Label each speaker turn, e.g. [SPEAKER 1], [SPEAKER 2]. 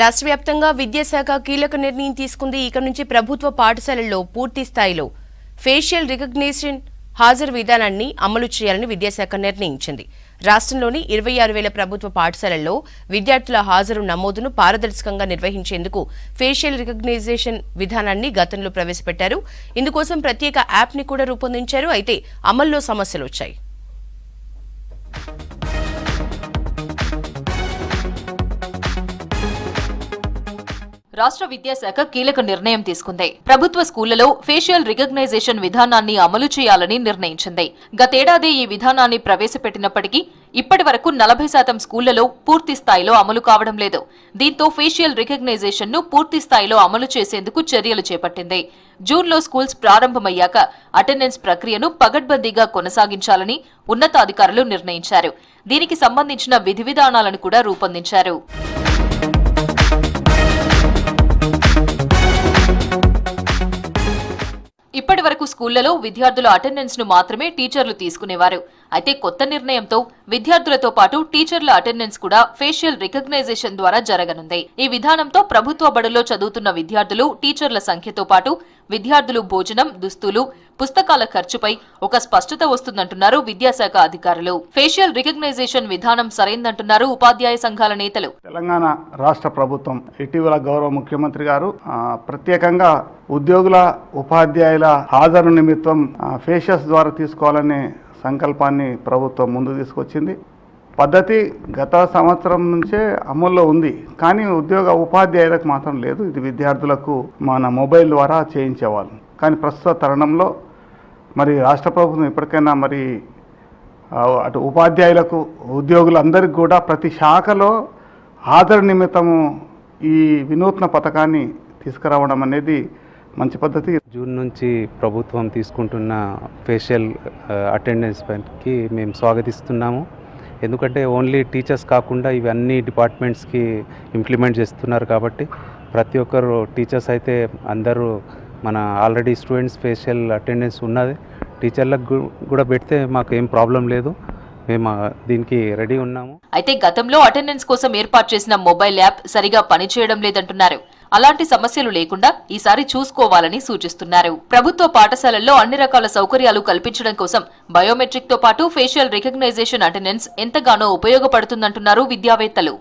[SPEAKER 1] రాష్ట్ర వ్యాప్తంగా విద్యాశాఖ కీలక నిర్ణయం తీసుకుంది. ఇక నుంచి ప్రభుత్వ పాఠశాలల్లో పూర్తి స్థాయిలో ఫేషియల్ రికగ్నిషన్ హాజరు విధానాన్ని అమలు చేయాలని విద్యాశాఖ నిర్ణయించింది. రాష్ట్రంలోని ఇరవై ఆరు వేల ప్రభుత్వ పాఠశాలల్లో విద్యార్థుల హాజరు నమోదును పారదర్శకంగా నిర్వహించేందుకు ఫేషియల్ రికగ్నైజేషన్ విధానాన్ని గతంలో ప్రవేశపెట్టారు. ఇందుకోసం ప్రత్యేక యాప్ని కూడా రూపొందించారు. అయితే అమల్లో సమస్యలు వచ్చాయి.
[SPEAKER 2] రాష్ట్ర విద్యాశాఖ కీలక నిర్ణయం తీసుకుంది. ప్రభుత్వ స్కూళ్ళలో ఫేషియల్ రికగ్నైజేషన్ విధానాన్ని అమలు చేయాలని నిర్ణయించింది. గతేడాది ఈ విధానాన్ని ప్రవేశపెట్టినప్పటికీ ఇప్పటి వరకు నలభై శాతం స్కూళ్ళలో పూర్తి స్థాయిలో అమలు కావడం లేదు. దీంతో ఫేషియల్ రికగ్నైజేషన్ను పూర్తి స్థాయిలో అమలు చేసేందుకు చర్యలు చేపట్టింది. జూన్లో స్కూల్స్ ప్రారంభమయ్యాక అటెండెన్స్ ప్రక్రియను పగడ్బందీగా కొనసాగించాలని ఉన్నతాధికారులు నిర్ణయించారు. దీనికి సంబంధించిన విధి విధానాలను కూడా రూపొందించారు. ఇప్పటి వరకు స్కూళ్ళలో విద్యార్థుల అటెండెన్స్ను మాత్రమే టీచర్లు తీసుకునేవారు. అయితే కొత్త నిర్ణయంతో విద్యార్థులతో పాటు టీచర్ల అటెండెన్స్ కూడా ఫేషియల్ రికగ్నైజేషన్ ద్వారా జరగనుంది. ఈ విధానంతో ప్రభుత్వ బడుల్లో చదువుతున్న విద్యార్థులు టీచర్ల సంఖ్యతో పాటు విద్యార్థులు భోజనం దుస్తులు పుస్తకాల ఖర్చుపై ఒక స్పష్టత వస్తుందంటున్నారు విద్యాశాఖ అధికారులు. ఫేషియల్ రికగ్నైజేషన్ విధానం సరైందంటున్నారు ఉపాధ్యాయ సంఘాల నేతలు.
[SPEAKER 3] తెలంగాణ రాష్ట్ర ప్రభుత్వం ఇటీవల గౌరవ ముఖ్యమంత్రి గారు ప్రత్యేకంగా ఉద్యోగుల ఉపాధ్యాయుల హాజరు నిమిత్తం ఫేషియస్ ఫేషియల్స్ ద్వారా తీసుకోవాలనే సంకల్పాన్ని ప్రభుత్వం ముందు తీసుకొచ్చింది. పద్ధతి గత సంవత్సరం నుంచే అమల్లో ఉంది కానీ ఉద్యోగ ఉపాధ్యాయులకు మాత్రం లేదు. ఇది విద్యార్థులకు మన మొబైల్ ద్వారా చేయించేవాళ్ళు. కానీ ప్రస్తుత తరుణంలో మరి రాష్ట్ర ప్రభుత్వం ఇప్పటికైనా మరి అటు ఉపాధ్యాయులకు ఉద్యోగులందరికీ కూడా ప్రతి శాఖలో హాజరు నిమిత్తము ఈ వినూత్న పథకాన్ని తీసుకురావడం అనేది మంచి పద్ధతి.
[SPEAKER 4] జూన్ నుంచి ప్రభుత్వం తీసుకుంటున్న ఫేషియల్ అటెండెన్స్ పైకి మేము స్వాగతిస్తున్నాము. ఎందుకంటే ఓన్లీ టీచర్స్ కాకుండా ఇవి డిపార్ట్మెంట్స్కి ఇంప్లిమెంట్ చేస్తున్నారు కాబట్టి ప్రతి ఒక్కరు టీచర్స్ అయితే అందరూ మన ఆల్రెడీ స్టూడెంట్స్ స్పెషల్ అటెండెన్స్ ఉన్నది. టీచర్లకు కూడా పెడితే మాకు ఏం ప్రాబ్లం లేదు. మేము దీనికి రెడీ ఉన్నాము.
[SPEAKER 2] అయితే గతంలో అటెండెన్స్ కోసం ఏర్పాటు చేసిన మొబైల్ యాప్ సరిగా పనిచేయడం లేదంటున్నారు. అలాంటి సమస్యలు లేకుండా ఈసారి చూసుకోవాలని సూచిస్తున్నారు. ప్రభుత్వ పాఠశాలల్లో అన్ని రకాల సౌకర్యాలు కల్పించడం కోసం బయోమెట్రిక్తో పాటు ఫేషియల్ రికగ్నైజేషన్ అటెండెన్స్ ఎంతగానో ఉపయోగపడుతుందంటున్నారు విద్యావేత్తలు.